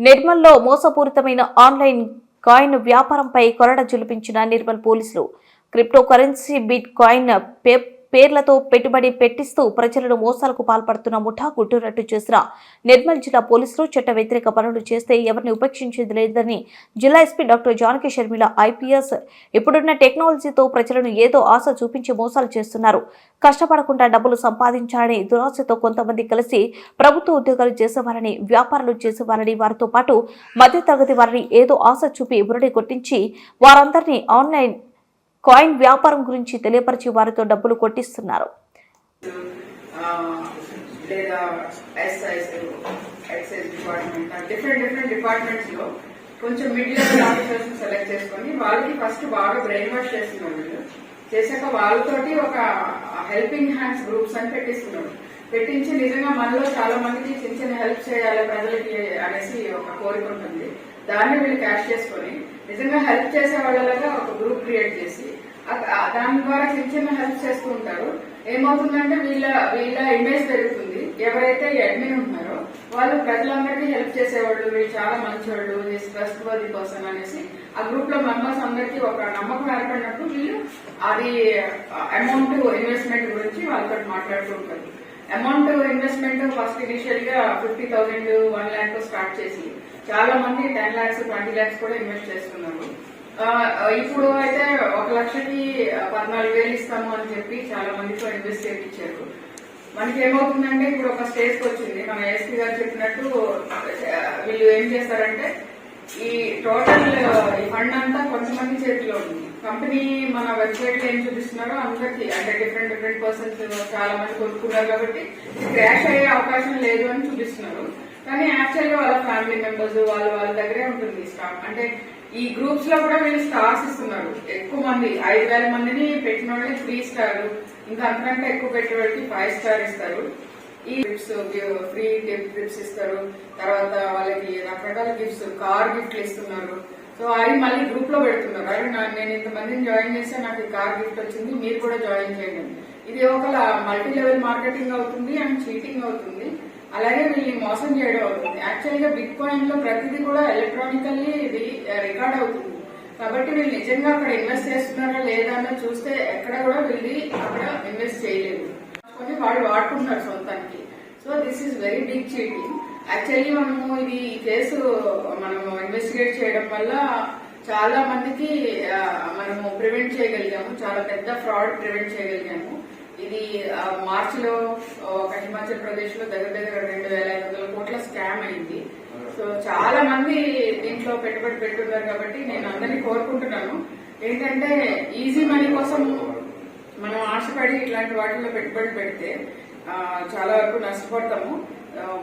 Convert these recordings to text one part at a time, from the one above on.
నిర్మల్లో మోసపూరితమైన online coin వ్యాపారంపై కొరడ జులిపించిన నిర్మల్ పోలీసులు. క్రిప్టో కరెన్సీ బిట్ కాయిన్ పేప్ పేర్లతో పెట్టుబడి పెట్టిస్తూ ప్రజలను మోసాలకు పాల్పడుతున్న ముఠా గుట్టురట్టు చేసిన నిర్మల్ జిల్లా పోలీసులు చట్ట వ్యతిరేక పనులు చేస్తే ఎవరిని ఉపేక్షించేది లేదని జిల్లా SP doctor Janaki Sharmila IPS. ఇప్పుడున్న టెక్నాలజీతో ప్రజలను ఏదో ఆశ చూపించి మోసాలు చేస్తున్నారు. కష్టపడకుండా డబ్బులు సంపాదించాలని దురాశతో కొంతమంది కలిసి ప్రభుత్వ ఉద్యోగాలు చేసేవారని వ్యాపారాలు చేసేవారని వారితో పాటు మధ్యతరగతి వారిని ఏదో ఆశ చూపి బురడి కొట్టించి వారందరినీ ఆన్లైన్ కాయిన్ వ్యాపారం గురించి తెలియపరిచి వారితో డబ్బులు కొట్టిస్తున్నారు. లేదా SIs excise department different different డిపార్ట్మెంట్స్లో కొంచెం మిడ్ లెవెల్ ఆఫీసర్స్ సెలెక్ట్ చేసుకొని వాళ్ళకి ఫస్ట్ బాగా బ్రెయిన్ వాష్ చేస్తున్నారు వీళ్ళు. చేశాక వాళ్ళతోటి ఒక హెల్పింగ్ హ్యాండ్స్ గ్రూప్స్ అని పెట్టిస్తున్నారు. పెట్టించి నిజంగా మనలో చాలా మందికి చిన్న చిన్న హెల్ప్ చేయాలి ప్రజలకి అనేసి ఒక కోరిక ఉంటుంది. దాన్ని వీళ్ళు క్యాష్ చేసుకొని నిజంగా హెల్ప్ చేసే వాళ్ళలాగా ఒక గ్రూప్ క్రియేట్ చేసి దాని ద్వారా చిన్న చిన్న హెల్ప్ చేస్తూ ఉంటారు. ఏమవుతుందంటే వీళ్ళ వీళ్ళ ఇమేజ్ పెరుగుతుంది. ఎవరైతే అడ్మిన్ ఉన్నారో వాళ్ళు ప్రజలందరికీ హెల్ప్ చేసేవాళ్ళు వీళ్ళు చాలా మంచివాళ్ళు ట్రస్ట్ వర్ది పర్సన్ అనేసి ఆ గ్రూప్లో మెంబర్స్ అందరికీ ఒక నమ్మకం ఏర్పడినప్పుడు వీళ్ళు అది అమౌంట్ ఇన్వెస్ట్మెంట్ గురించి వాళ్ళతో మాట్లాడుతూ ఉంటారు. అమౌంట్ ఇన్వెస్ట్మెంట్ ఫస్ట్ ఇనిషియల్గా fifty thousand one lakh start చేసి చాలా మంది టెన్ ల్యాక్స్ ట్వంటీ ల్యాక్స్ కూడా ఇన్వెస్ట్ చేస్తున్నారు. ఇప్పుడు అయితే ఒక లక్షకి పద్నాలుగు వేలు ఇస్తాము అని చెప్పి చాలా మందితో ఇన్వెస్ట్ చేయించారు. మనకి ఏమవుతుందంటే ఇప్పుడు ఒక స్టేజ్కి వచ్చింది. మన ఎస్పీ గారు చెప్పినట్టు వీళ్ళు ఏం చేస్తారంటే ఈ టోటల్ ఈ ఫండ్ అంతా కొంతమంది చేతిలో ఉంది. కంపెనీ మన వెబ్సైట్లో ఏం చూపిస్తున్నారో అందరికి అంటే డిఫరెంట్ డిఫరెంట్ పర్సన్స్ చాలా మంది కొనుక్కున్నారు కాబట్టి క్రాష్ అయ్యే అవకాశం లేదు అని చూపిస్తున్నారు. కానీ యాక్చువల్గా వాళ్ళ ఫ్యామిలీ మెంబర్స్ వాళ్ళ వాళ్ళ దగ్గరే ఉంటుంది స్టాక్ అంటే ఈ గ్రూప్స్లో కూడా వీళ్ళు స్టార్స్ ఇస్తున్నారు. ఎక్కువ మంది ఐదు వేల మందిని పెట్టిన వాళ్ళకి త్రీ స్టార్ ఇంకా అంతకంటే ఎక్కువ పెట్టే వాళ్ళకి ఫైవ్ స్టార్ ఇస్తారు. ఈ గిఫ్ట్స్ ఫ్రీ గిఫ్ట్స్ ఇస్తారు. తర్వాత వాళ్ళకి రకరకాల గిఫ్ట్స్ కార్ గిఫ్ట్లు ఇస్తున్నారు. సో అవి మళ్ళీ గ్రూప్లో పెడుతున్నారు. అరే నా- నేను ఇంతమందిని జాయిన్ చేస్తే నాకు కార్ గిఫ్ట్ వచ్చింది మీరు కూడా జాయిన్ చేయండి ఇది ఒక మల్టీ లెవెల్ మార్కెటింగ్ అవుతుంది అండ్ చీటింగ్ అవుతుంది. అలాగే వీళ్ళని మోసం చేయడం అవుతుంది. యాక్చువల్గా బిట్ కాయిన్లో ప్రతిదీ కూడా ఎలక్ట్రానికల్లీ ఇది రికార్డ్ అవుతుంది. కాబట్టి వీళ్ళు నిజంగా అక్కడ ఇన్వెస్ట్ చేస్తున్నారా లేదా అన్నది చూస్తే ఎక్కడ కూడా వీళ్ళు అక్కడ ఇన్వెస్ట్ చేయలేదు. వాడు వాడుకుంటున్నాడు సొంతానికి. So this is very big cheating actually మనము ఇది ఈ కేసు మనము ఇన్వెస్టిగేట్ చేయడం వల్ల చాలా మందికి మనము ప్రివెంట్ చేయగలిగాము. చాలా పెద్ద ఫ్రాడ్ ప్రివెంట్ చేయగలిగాము. ఇది మార్చ్లో ఒక హిమాచల్ ప్రదేశ్లో దగ్గర దగ్గర రెండు వేల ఐదు వందల కోట్ల స్కామ్ అయింది. సో చాలా మంది దీంట్లో పెట్టుబడి పెట్టున్నారు కాబట్టి నేను అందరినీ కోరుకుంటున్నాను. ఏంటంటే ఈజీ మనీ కోసం మనం ఆశపడి ఇట్లాంటి వాటిల్లో పెట్టుబడి పెడితే చాలా వరకు నష్టపడతాము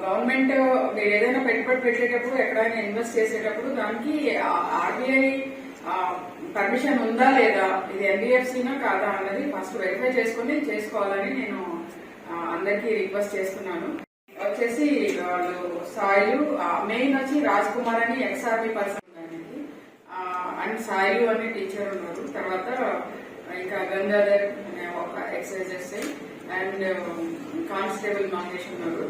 గవర్నమెంట్ మీరు ఏదైనా పెట్టుబడి పెట్టేటప్పుడు ఎక్కడైనా ఇన్వెస్ట్ చేసేటప్పుడు దానికి ఆర్బీఐ పర్మిషన్ ఉందా లేదా? ఇది ఎన్బిఎఫ్సీనా కాదా అన్నది ఫస్ట్ వెరిఫై చేసుకుని చేసుకోవాలని నేను అందరికీ రిక్వెస్ట్ చేస్తున్నాను. వచ్చేసి వాళ్ళు సాయిలు మెయిన్ వచ్చి రాజ్ కుమార్ అని ఎక్స్ఆర్బి పర్సన్ అండ్ సాయిలు అనే టీచర్ ఉన్నారు. తర్వాత ఇంకా గంగాధర్ అనే ఒక excise SI and constable Mahesh ఉన్నారు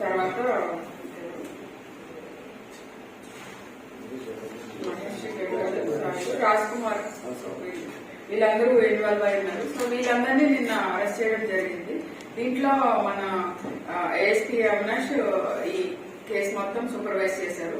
తర్వాత రాజ్ కుమార్ వీళ్ళందరూ ఇన్వాల్వ్ అయి ఉన్నారు. సో వీళ్ళందరినీ నిన్న అరెస్ట్ చేయడం జరిగింది. దీంట్లో మన uh, ఏఎస్పీ అవినాష్ uh, ఈ కేసు మొత్తం సూపర్వైజ్ చేశారు.